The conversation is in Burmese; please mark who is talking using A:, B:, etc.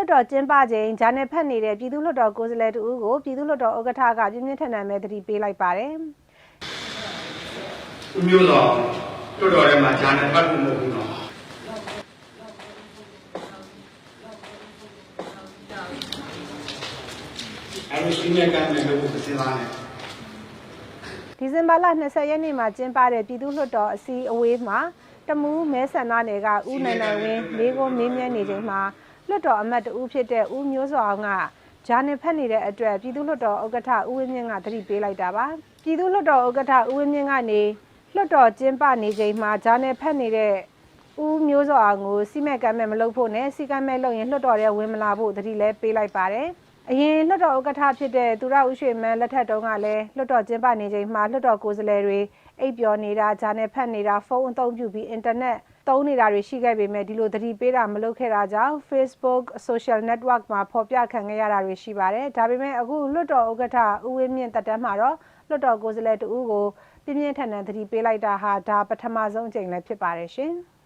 A: လွှတ်တော်ကျင်းပချိန်ဂျာနယ်ဖက်နေတဲ့ပြည်သူ့လွှတ်တော်ကိုယ်စားလှယ်တူကိုပြည်သူ့လွှတ်တော်ဥက္ကဋ္ဌကပြင်းပြင်းထန်ထန်ပဲသတိပေးလိုက်ပါတယ်
B: ဦးမျိုးတော်တော်တော်ထဲမှာဂျာနယ်ဖတ်ဖို့မဟုတ်ဘူးနော်အဲ့ဒီစီမံကမ်းမယ်လို့စဉ်းစားနေ
A: ဒီဇင်ဘာလ20ရက်နေ့မှာကျင်းပတဲ့ပြည်သူ့လွှတ်တော်အစည်းအဝေးမှာတမူးမဲဆန္ဒနယ်ကဦးနိုင်နိုင်ဝင်းလေးကိုမေးမြန်းနေချိန်မှာ လွှတ်တော်အမတ်တဦးဖြစ်တဲ့ဦးမျိုးစောအောင်ကဂျာနယ်ဖက်နေတဲ့အတွက်ပြည်သူ့လွှတ်တော်ဥက္ကဋ္ဌဦးဝင်းမြင့်ကသတိပေးလိုက်တာပါပြည်သူ့လွှတ်တော်ဥက္ကဋ္ဌဦးဝင်းမြင့်ကနေလွှတ်တော်ကျင်းပနေချိန်မှာဂျာနယ်ဖက်နေတဲ့ဦးမျိုးစောအောင်ကိုစီမံကမ်းမဲ့မလုပ်ဖို့နဲ့စီကမ်းမဲ့လုပ်ရင်လွှတ်တော်ထဲဝင်မလာဖို့တတိလဲပေးလိုက်ပါတယ်။အရင်လွှတ်တော်ဥက္ကဋ္ဌဖြစ်တဲ့သူရဦးရွှေမန်းလက်ထက်တုန်းကလည်းလွှတ်တော်ကျင်းပနေချိန်မှာလွှတ်တော်ကိုယ်စားလှယ်တွေအိပ်ပျော်နေတာဂျာနယ်ဖတ်နေတာဖုန်းအသုံးပြုပြီးအင်တာနက် သုံးနေတာတွေရှိခဲ့ပေမဲ့ဒီလိုသတိပေးတာမလုပ်ခဲ့တာကြောင့် Facebook Social Network မှာဖော်ပြခံခဲ့ရတာတွေရှိပါတယ်။ဒါပေမဲ့အခုလွှတ်တော်ဥက္ကဋ္ဌဦးဝင်းမြင့်တက်တန်းမှာတော့လွှတ်တော်ကိုယ်စားလှယ်တဦးကိုပြင်းပြင်းထန်ထန်သတိပေးလိုက်တာဟာဒါပထမဆုံးအကြိမ်လည်းဖြစ်ပါတယ်ရှင်။